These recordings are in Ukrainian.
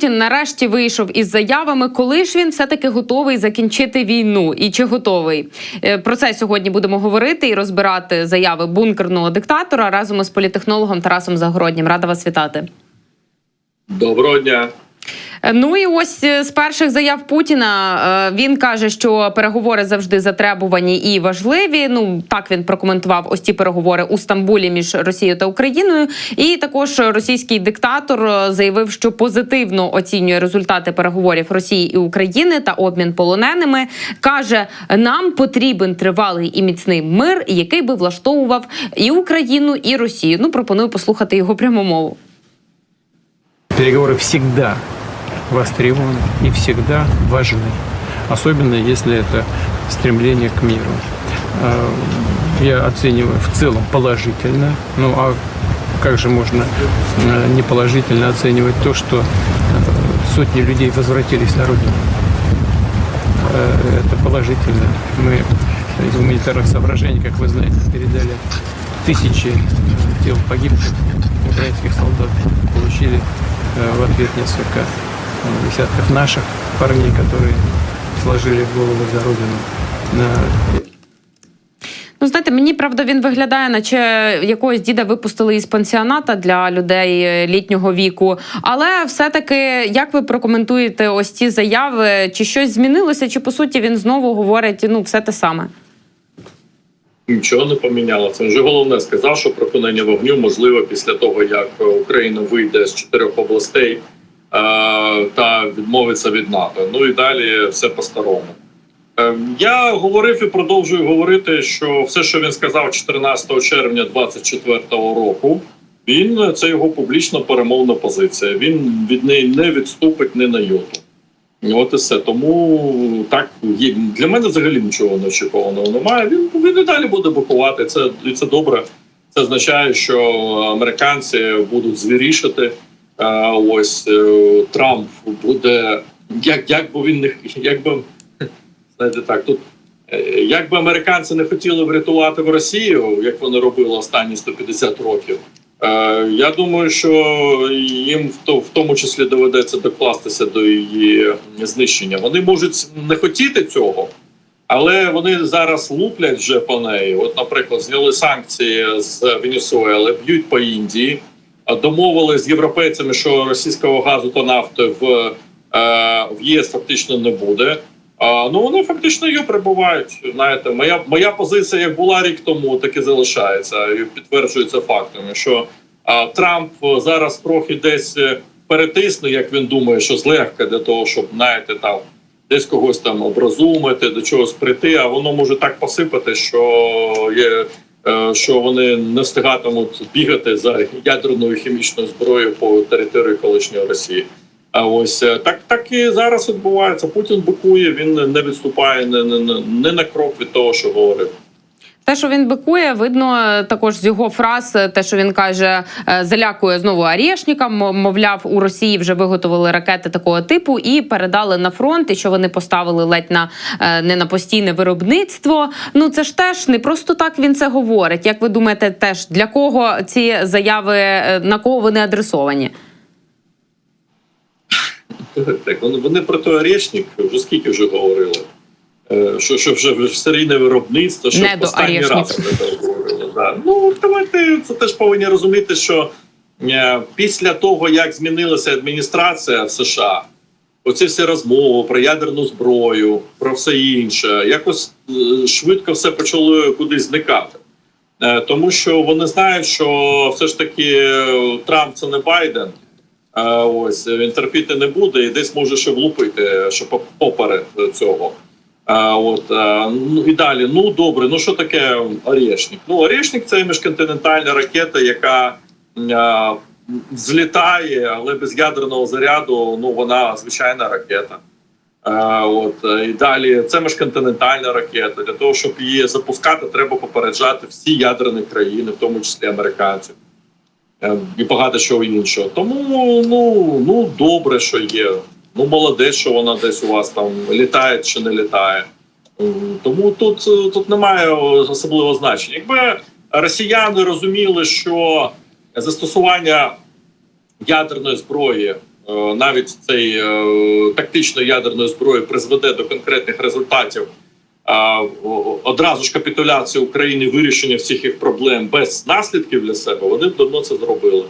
Путін нарешті вийшов із заявами, коли ж він все таки готовий закінчити війну, і чи готовий Е, про це сьогодні будемо говорити і розбирати заяви бункерного диктатора разом із політехнологом Тарасом Загороднім. Рада вас вітати. Доброго дня. Ну і ось е, з перших заяв Путіна е, він каже, що переговори завжди затребувані і важливі. Ну так він прокоментував ось ці переговори у Стамбулі між Росією та Україною. І також російський диктатор е, заявив, що позитивно оцінює результати переговорів Росії і України та обмін полоненими. каже: нам потрібен тривалий і міцний мир, який би влаштовував і Україну, і Росію. Ну пропоную послухати його пряму мову. Переговоры всегда востребованы и всегда важны. Особенно если это стремление к миру. Э, Я оцениваю в целом положительно. Ну а как же можно э, неположительно оценивать то, что э, сотни людей возвратились на родину? Это положительно. Мы из гуманитарных соображений, как вы знаете, передали тысячи тел погибших украинских солдат. Получили в ответ несколько десятков наших парней, которые сложили голову за родину. На Ну, знаєте, мені правда він виглядає, наче якогось діда випустили із пансіоната для людей е, літнього віку. Але все-таки, як ви прокоментуєте ось ці заяви? Чи щось змінилося, чи по суті він знову говорить ну все те саме? Нічого не помінялося. Вже головне сказав, що припинення вогню можливо після того, як Україна вийде з чотирьох областей е, та відмовиться від НАТО. Ну і далі все по-старому. Е, Я говорив і продовжую говорити, що все, що він сказав 14 червня 2024 року, він це його публічна перемовна позиція. Він від неї не відступить ні на йоту. От і все. Тому так для мене взагалі нічого неочікуваного немає. Він, він і далі буде блокувати. Це і це добре. Це означає, що американці будуть звірішати. Ось е, Трамп буде як, як би він не як би знаєте так, тут е, як би американці не хотіли врятувати в Росію, як вони робили останні 150 років. Е, Я думаю, що їм в тому числі доведеться докластися до її знищення. Вони можуть не хотіти цього, але вони зараз луплять вже по неї. От, наприклад, зняли санкції з Венесуели, б'ють по Індії, а домовились з європейцями, що російського газу та нафти в, е, в ЄС фактично не буде. Ну вони фактично її прибувають. Знаєте, моя моя позиція як була рік тому, так і залишається і підтверджується фактами, що Трамп зараз трохи десь е, перетисне, як він думає, що злегка для того, щоб знаєте, там десь когось там образумити, до чогось прийти. А воно може так посипати, що є. Е, Що вони не встигатимуть бігати за ядерною хімічною зброєю по території колишньої Росії. А ось е, так, так і зараз відбувається. Путін бикує, він не відступає не, не, не, на крок від того, що говорив. Те, що він бикує, видно е, також з його фраз, е, те, що він каже, е, залякує знову Арєшнікам. м- Мовляв, у Росії вже виготовили ракети такого типу і передали на фронт, і що вони поставили ледь на не на постійне виробництво. Ну це ж теж не просто так він це говорить. Як ви думаєте, теж для кого ці заяви на кого вони адресовані? Так, вони, про той Орешник вже скільки вже говорили. Е, Що, що вже серійне виробництво, що Не останній раз. Да. Ну давайте це теж повинні розуміти, що е, після того, як змінилася адміністрація в США, оці всі розмови про ядерну зброю, про все інше, якось е, швидко все почало кудись зникати. Тому що вони знають, що все ж таки Трамп це не Байден. Ось він терпіти не буде і десь може ще влупити, що поперед цього. От е, ну і далі. Ну добре, ну що таке Орешник? Ну Орешник це міжконтинентальна ракета, яка е, злітає, але без ядерного заряду. Ну вона звичайна ракета. Е, от і далі це міжконтинентальна ракета. Для того, щоб її запускати, треба попереджати всі ядерні країни, в тому числі американців. І багато чого іншого. Тому ну, ну добре, що є. Ну молодець, що вона десь у вас там літає чи не літає. Тому тут, е, тут немає особливого значення. Якби росіяни розуміли, що застосування ядерної зброї е, навіть цей е, тактичної ядерної зброї призведе до конкретних результатів. Одразу ж капітуляція України, вирішення всіх їх проблем без наслідків для себе, вони давно це зробили.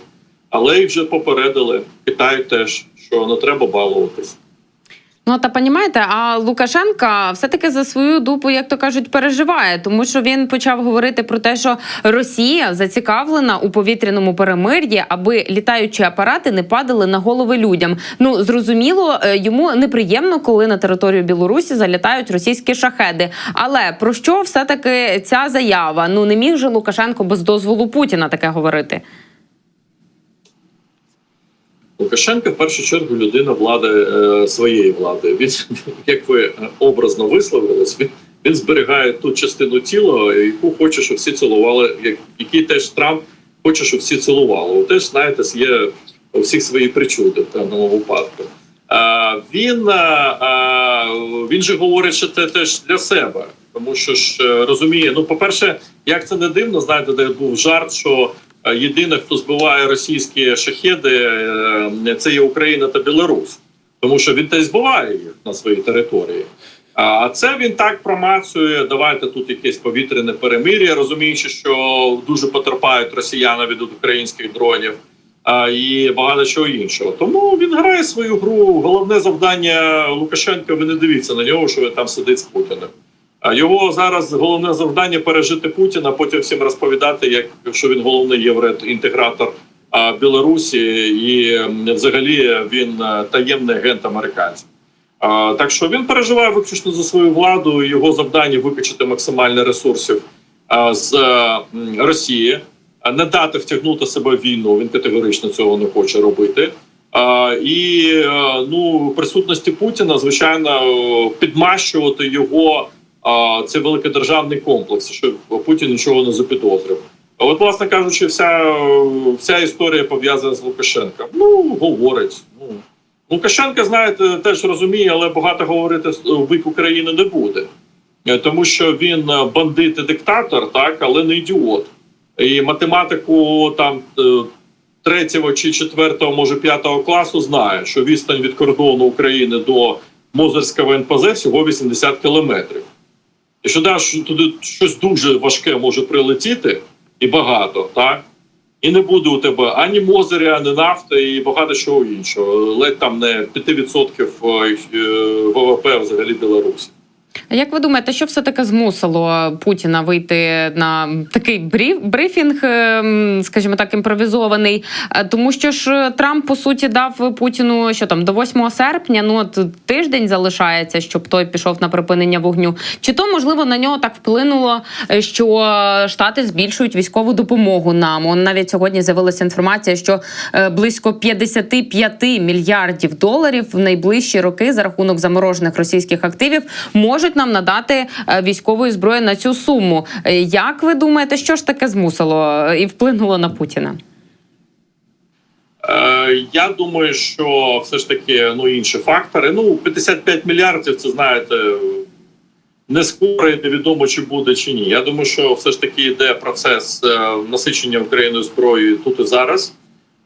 Але їх вже попередили Китай теж, що не треба балуватись. Ну та понімаєте, а Лукашенка все-таки за свою дупу, як то кажуть, переживає, тому що він почав говорити про те, що Росія зацікавлена у повітряному перемир'ї, аби літаючі апарати не падали на голови людям. Ну зрозуміло, е, йому неприємно, коли на територію Білорусі залітають російські шахеди. Але про що все таки ця заява? Ну не міг же Лукашенко без дозволу Путіна таке говорити. Лукашенко в першу чергу людина влади е, своєї влади. Він, як ви е, образно висловились, він, він зберігає ту частину тіла, яку хоче, щоб всі цілували, як, який теж Трамп хоче, щоб всі цілували. От Теж знаєте, є у всіх свої причуди в даному випадку. А, він, а, він же говорить, що це теж для себе, тому що ж е, розуміє, ну, по-перше, як це не дивно, знаєте, де був жарт, що е, єдине, хто збиває російські шахеди, е, це є Україна та Білорусь, тому що він теж збиває їх на своїй території. А це він так промацує. Давайте тут якесь повітряне перемир'я, розуміючи, що дуже потерпають росіяни від українських дронів а, і багато чого іншого. Тому він грає свою гру. Головне завдання Лукашенка. Ви не дивіться на нього, що він там сидить з Путіним. Його зараз головне завдання пережити Путіна, потім всім розповідати, як що він головний євроінтегратор Білорусі, і взагалі він е, таємний агент американців. Так що він переживає виключно за свою владу. Його завдання викачати максимально ресурсів з е, Росії, не дати втягнути себе в війну. Він категорично цього не хоче робити. І е, ну присутності Путіна, звичайно, підмащувати його а, цей великодержавний комплекс, що Путін нічого не запідозрив. А от, власне кажучи, вся, вся історія пов'язана з Лукашенком. Ну, говорить. Ну, Лукашенко, знаєте, теж розуміє, але багато говорити в бік України не буде. Е, Тому що він е, бандит і диктатор, так, але не ідіот. І математику там е, третього чи четвертого, може п'ятого класу знає, що відстань від кордону України до Мозерського НПЗ всього 80 кілометрів. І що да, що туди щось дуже важке може прилетіти, і багато, так? І не буде у тебе ані Мозеря, ані нафти і багато чого іншого. Ледь там не 5% е, ВВП взагалі Білорусі. А Як ви думаєте, що все таки змусило Путіна вийти на такий бриф, брифінг, ем, скажімо так, імпровізований? Е, Тому що ж Трамп по суті дав Путіну що там до 8 серпня. Ну от тиждень залишається, щоб той пішов на припинення вогню. Чи то можливо на нього так вплинуло, е, що Штати збільшують військову допомогу нам? Он навіть сьогодні з'явилася інформація, що е, близько 55 мільярдів доларів в найближчі роки за рахунок заморожених російських активів можуть нам надати е, військової зброї на цю суму. Е, Як ви думаєте, що ж таке змусило е, і вплинуло на Путіна? Я думаю, що все ж таки ну інші фактори. Ну 55 мільярдів, це знаєте, не скоро і невідомо чи буде чи ні. Я думаю, що все ж таки йде процес насичення Україною зброєю тут і зараз.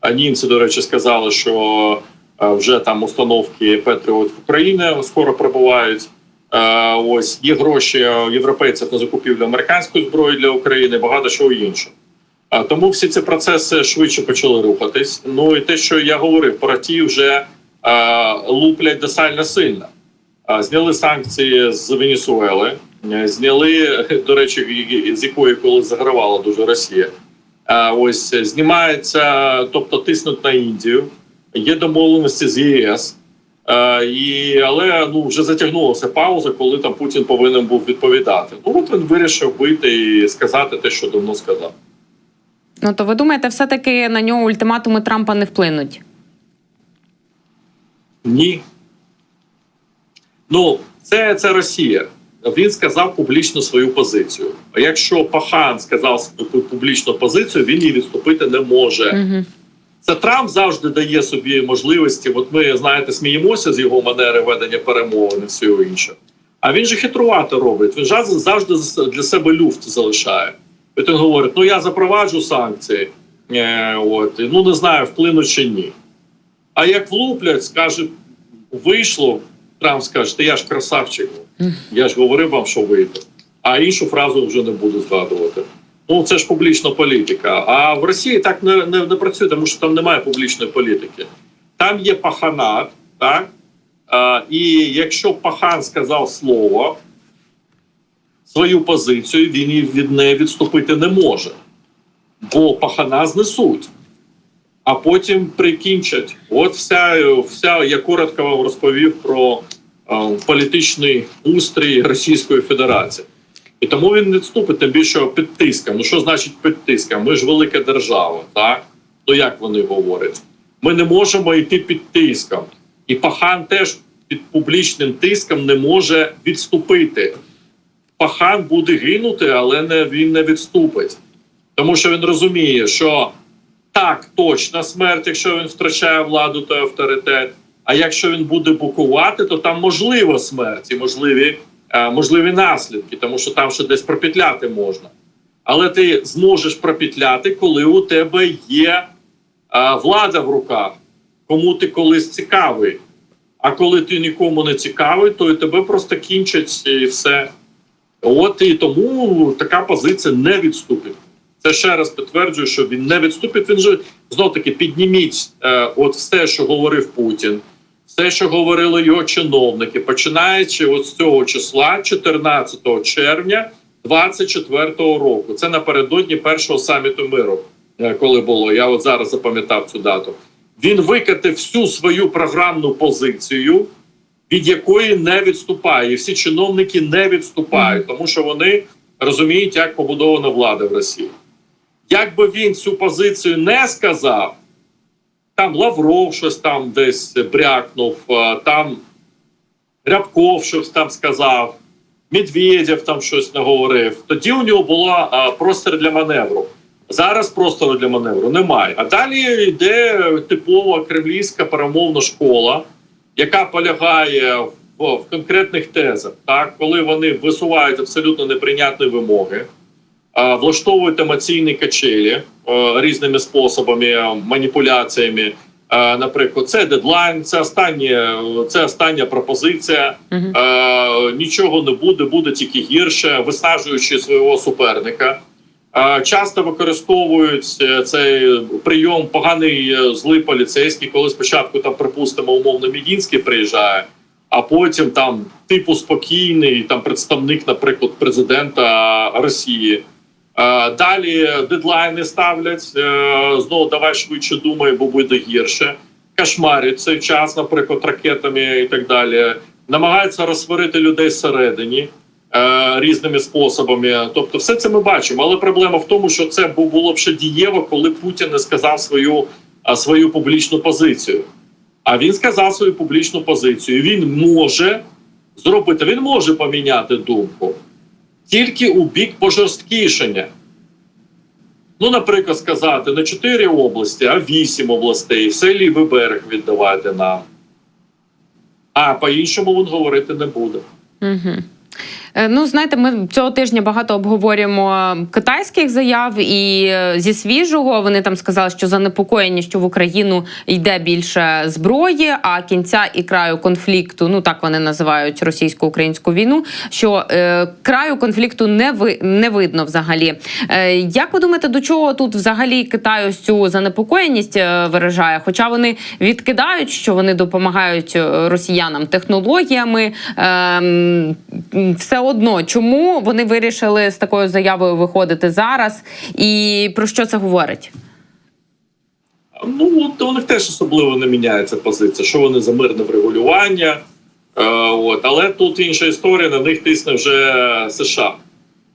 А німці, до речі, сказали, що вже там установки Петріот в Україні скоро прибувають. Е, Ось є гроші європейців на закупівлю американської зброї для України, багато чого іншого. А тому всі ці процеси швидше почали рухатись. Ну і те, що я говорив, пораті вже е, луплять досально сильно. Е, зняли санкції з Венесуели, е, зняли, до речі, з якої коли загравала дуже Росія. Е, ось знімається, тобто тиснуть на Індію. Є домовленості з ЄС. Е, і, але ну вже затягнулася пауза, коли там Путін повинен був відповідати. Ну от він вирішив вийти і сказати те, що давно сказав. Ну то ви думаєте, все таки на нього ультиматуми Трампа не вплинуть? Ні. Ну, це, це Росія. Він сказав публічно свою позицію. А якщо Пахан сказав публічну позицію, він її відступити не може. Угу. Це Трамп завжди дає собі можливості. От ми знаєте, сміємося з його манери ведення перемовин і всього іншого. А він же хитрувато робить. Він завжди для себе люфт залишає. От він говорить: ну я запроваджу санкції, е, от ну не знаю, вплинуть чи ні. А як влуплять, скаже, вийшло, Трамп скаже, та я ж красавчик. Я ж говорив вам, що вийде. А іншу фразу вже не буду згадувати. Ну, це ж публічна політика. А в Росії так не, не, не працює, тому що там немає публічної політики. Там є паханат, так? А, і якщо пахан сказав слово, свою позицію, він від неї відступити не може. Бо пахана знесуть, а потім прикінчать. От вся, вся я коротко вам розповів про е, політичний устрій Російської Федерації. І тому він не відступить, тим більше під тиском. Ну що значить під тиском? Ми ж велика держава, так? Ну як вони говорять? Ми не можемо йти під тиском. І пахан теж під публічним тиском не може відступити. Пахан буде гинути, але не, він не відступить. Тому що він розуміє, що так, точна смерть, якщо він втрачає владу та авторитет. А якщо він буде букувати, то там можлива смерть і можливі, можливі наслідки, тому що там ще десь пропетляти можна. Але ти зможеш пропетляти, коли у тебе є е, влада в руках, кому ти колись цікавий. А коли ти нікому не цікавий, то і тебе просто кінчать і все. От і тому така позиція не відступить. Це ще раз підтверджую, що він не відступить. Він же знов таки підніміть е, от все, що говорив Путін, все, що говорили його чиновники, починаючи от з цього числа, 14 червня 24-го року. Це напередодні першого саміту миру, е, коли було. Я от зараз запам'ятав цю дату. Він викатив всю свою програмну позицію, від якої не відступає. І всі чиновники не відступають, тому що вони розуміють, як побудована влада в Росії. Якби він цю позицію не сказав, там Лавров щось там десь брякнув, там Рябков щось там сказав, Медведєв там щось наговорив. Тоді у нього була а, простір для маневру. Зараз простору для маневру немає. А далі йде типова кремлівська перемовна школа, яка полягає в, в конкретних тезах, так коли вони висувають абсолютно неприйнятні вимоги, влаштовують емоційні качелі різними способами, маніпуляціями. Наприклад, це дедлайн, це остання, це остання пропозиція. Е, нічого не буде, буде тільки гірше, виснажуючи свого суперника. Е, часто використовують е, цей прийом поганий е, злий поліцейський, коли спочатку там, припустимо, умовно Мідінський приїжджає, а потім там типу спокійний там представник, наприклад, президента Росії. Е, Далі дедлайни ставлять. е, Знову давай швидше думай, бо буде гірше. Кошмарять цей час, наприклад, ракетами і так далі. Намагаються розсварити людей всередині е, різними способами. Тобто, все це ми бачимо. Але проблема в тому, що це було б ще дієво, коли Путін не сказав свою, свою публічну позицію. А він сказав свою публічну позицію. Він може зробити, він може поміняти думку тільки у бік пожорсткішення. Ну, наприклад, сказати не 4 області, а 8 областей, все лівий берег віддавайте нам. А по-іншому він говорити не буде. Угу. Ну, знаєте, ми цього тижня багато обговорюємо китайських заяв, і е, зі свіжого вони там сказали, що занепокоєння, що в Україну йде більше зброї, а кінця і краю конфлікту, ну так вони називають російсько-українську війну. Що е, краю конфлікту не ви не видно взагалі. Е, як ви думаєте, до чого тут взагалі Китай ось цю занепокоєність е, виражає? Хоча вони відкидають, що вони допомагають е, росіянам технологіями. Е, все одно, чому вони вирішили з такою заявою виходити зараз, і про що це говорить? Ну, у них теж особливо не міняється позиція, що вони за мирне врегулювання. Е, от. Але тут інша історія, на них тисне вже США.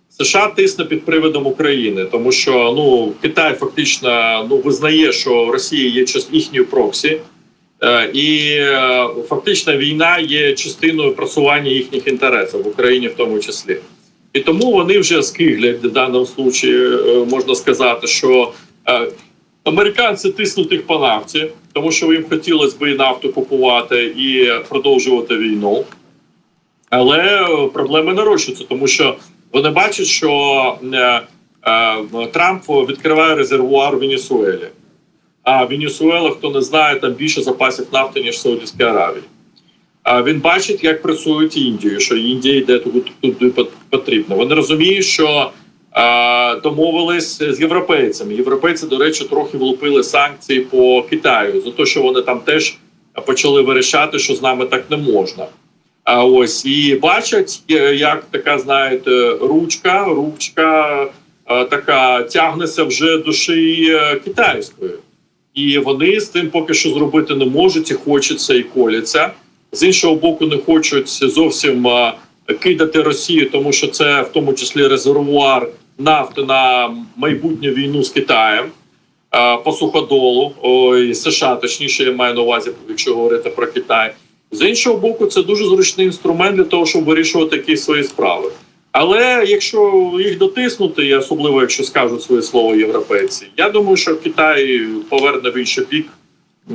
США тисне під приводом України, тому що ну, Китай фактично ну, визнає, що Росія є їхньою проксі, і е, фактично війна є частиною просування їхніх інтересів в Україні в тому числі. І тому вони вже скиглять в даному випадку, можна сказати, що е, американці тиснуть їх по нафті, тому що їм хотілося б і нафту купувати і продовжувати війну. Але е, проблеми нарощуються, тому що вони бачать, що е, е, Трамп відкриває резервуар в Венесуелі. А Венесуела, хто не знає, там більше запасів нафти, ніж Саудівська Аравія. А він бачить, як працюють Індію, що Індія йде туди, потрібно. Вони розуміють, що а, домовились з європейцями. Європейці, до речі, трохи влупили санкції по Китаю за те, що вони там теж почали вирішати, що з нами так не можна. А ось і бачать, е, як така, знаєте, ручка, ручка е, така тягнеться вже до шиї е, китайської, і вони з тим поки що зробити не можуть, і хочеться, і коляться. З іншого боку, не хочуть зовсім е, кидати Росію, тому що це в тому числі резервуар нафти на майбутню війну з Китаєм. е, По суходолу, ой, США, точніше, я маю на увазі, якщо говорити про Китай. З іншого боку, це дуже зручний інструмент для того, щоб вирішувати якісь свої справи. Але якщо їх дотиснути, і особливо якщо скажуть своє слово європейці, я думаю, що Китай поверне в інший бік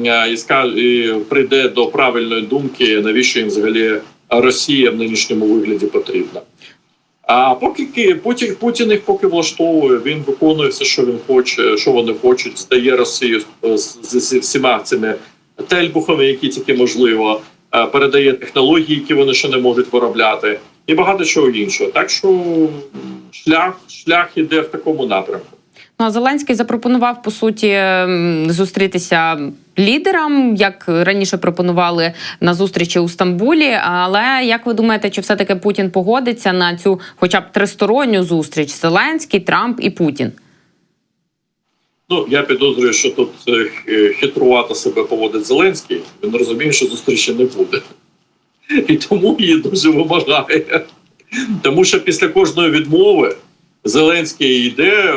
е, і прийде до правильної думки, навіщо їм взагалі Росія в нинішньому вигляді потрібна. А поки Путін, Путін їх поки влаштовує, він виконує все, що він хоче, що вони хочуть, здає Росію з, з, з всіма цими тельбухами, які тільки можливо, е, передає технології, які вони ще не можуть виробляти, і багато чого іншого. Так що шлях, шлях іде в такому напрямку. Ну, а Зеленський запропонував по суті зустрітися лідерам, як раніше пропонували на зустрічі у Стамбулі. Але як ви думаєте, чи все таки Путін погодиться на цю, хоча б тристоронню зустріч Зеленський, Трамп і Путін? Ну я підозрюю, що тут е, хитрувато себе поводить Зеленський. Він розуміє, що зустрічі не буде, і тому її дуже вимагає. Тому що після кожної відмови Зеленський йде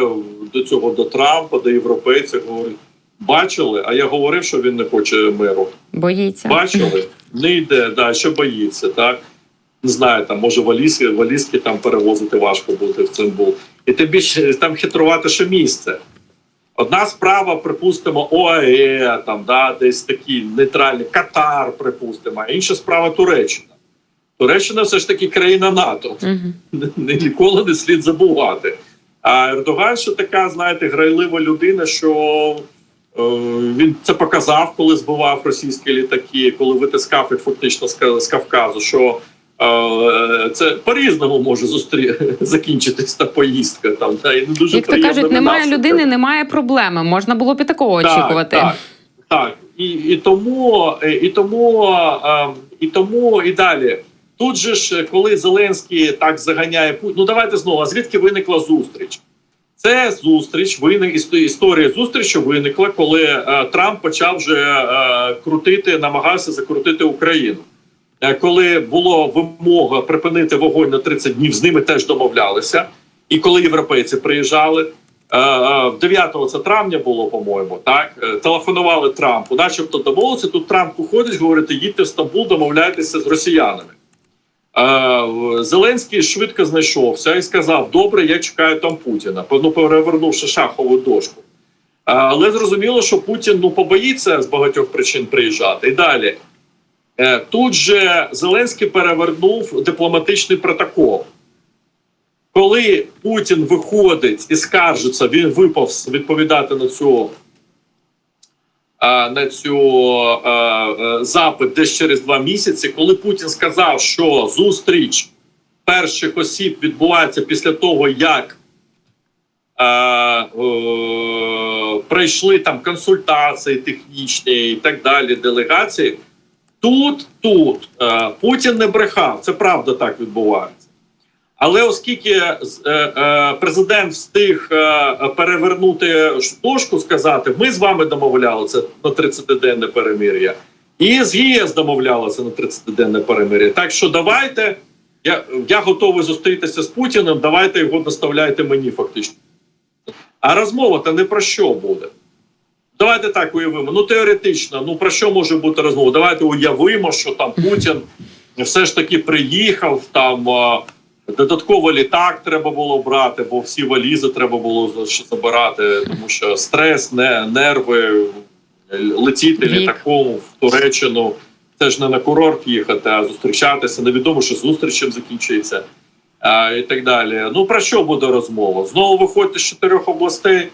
до цього до Трампа, до європейців. Говорить: бачили, а я говорив, що він не хоче миру. Боїться. Бачили, не йде, да, що боїться, так. Не знаю, там може валізки, валізки там перевозити важко буде в Цимбул. І тим більше там хитрувати ще місце. Одна справа, припустимо, ОАЕ, там, да, десь такі нейтральні, Катар, припустимо, а інша справа Туреччина. Туреччина все ж таки країна НАТО. Ні- Ніколи не слід забувати. А Ердоган ще така, знаєте, грайлива людина, що е, він це показав, коли збивав російські літаки, коли витискав їх фактично з Кавказу. Що це по-різному може зустрі... закінчитись та поїздка. Там та і не дуже Як то кажуть, немає наслідками. людини, немає проблеми. Можна було б і такого очікувати. Так, так, так. І, і тому, е, і тому, е, і тому і далі. Тут же ж, коли Зеленський так заганяє Путін, ну давайте знову. А звідки виникла зустріч? Це зустріч виник іс- історія зустрічі виникла, коли е, Трамп почав вже е, крутити, намагався закрутити Україну. Е, коли було вимога припинити вогонь на 30 днів, з ними теж домовлялися. І коли європейці приїжджали, е, е, 9 це травня було, по-моєму, так е, телефонували Трампу, начебто домовилися. Тут Трамп уходить, говорить, їдьте в Стамбул, домовляйтеся з росіянами. Е, Зеленський швидко знайшовся і сказав: Добре, я чекаю там Путіна. Ну, перевернувши шахову дошку. Е, Але зрозуміло, що Путін ну побоїться з багатьох причин приїжджати. І далі Е, тут же Зеленський перевернув дипломатичний протокол. Коли Путін виходить і скаржиться, він виповз відповідати на цю е, на цю е, е, запит десь через два місяці, коли Путін сказав, що зустріч перших осіб відбувається після того, як е, е, пройшли там консультації технічні і так далі, делегації. Тут, тут е, Путін не брехав, це правда так відбувається. Але оскільки е, е, президент встиг перевернути дошку, сказати, ми з вами домовлялися на 30-денне перемир'я, і з ЄС домовлялися на 30-денне перемир'я. Так що давайте, я, я готовий зустрітися з Путіним, давайте його доставляйте мені фактично. А розмова то не про що буде. Давайте так уявимо. Ну теоретично, ну про що може бути розмова? Давайте уявимо, що там Путін все ж таки приїхав там. Додатково літак треба було брати, бо всі валізи треба було забирати, тому що стрес, не, нерви, летіти Вік. літаком в Туреччину. Це ж не на курорт їхати, а зустрічатися. Невідомо, що зустріч чим закінчиться а, і так далі. Ну про що буде розмова? Знову виходьте з чотирьох областей.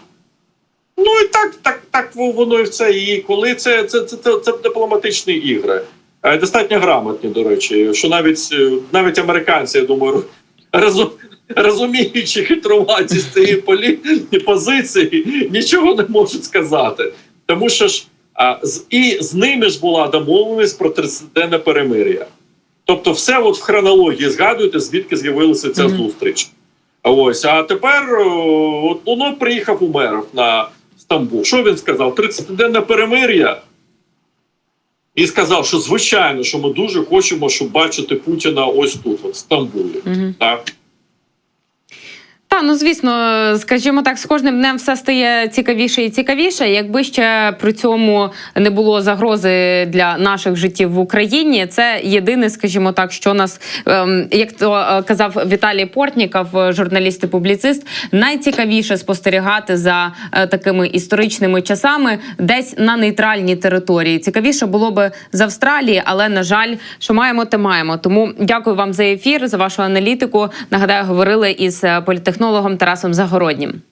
Ну і так, так, так воно і все. І коли це, це, це, це, це дипломатичні ігри. Е, Достатньо грамотні, до речі, що навіть е, навіть американці, я думаю, розум, розуміючи хитруваті з цієї полі, позиції, нічого не можуть сказати. Тому що ж а, з, і з ними ж була домовленість про 30-денне перемир'я. Тобто, все от в хронології згадуєте, звідки з'явилася ця Мгм. зустріч. Ось, а тепер от воно приїхав Умеров на Стамбул. Що він сказав? 30-денне перемир'я. І сказав, що звичайно, що ми дуже хочемо, щоб бачити Путіна ось тут, от в Стамбулі. Мгм. Так? Та ну звісно, скажімо так, з кожним днем все стає цікавіше і цікавіше. Якби ще при цьому не було загрози для наших життів в Україні, це єдине, скажімо так, що нас, ем, як то е, казав Віталій Портніков, журналіст і публіцист, найцікавіше спостерігати за е, такими історичними часами, десь на нейтральній території. Цікавіше було би з Австралії, але на жаль, що маємо, те маємо. Тому дякую вам за ефір, за вашу аналітику. Нагадаю, говорили із е, політехнологом Тарасом Загороднім.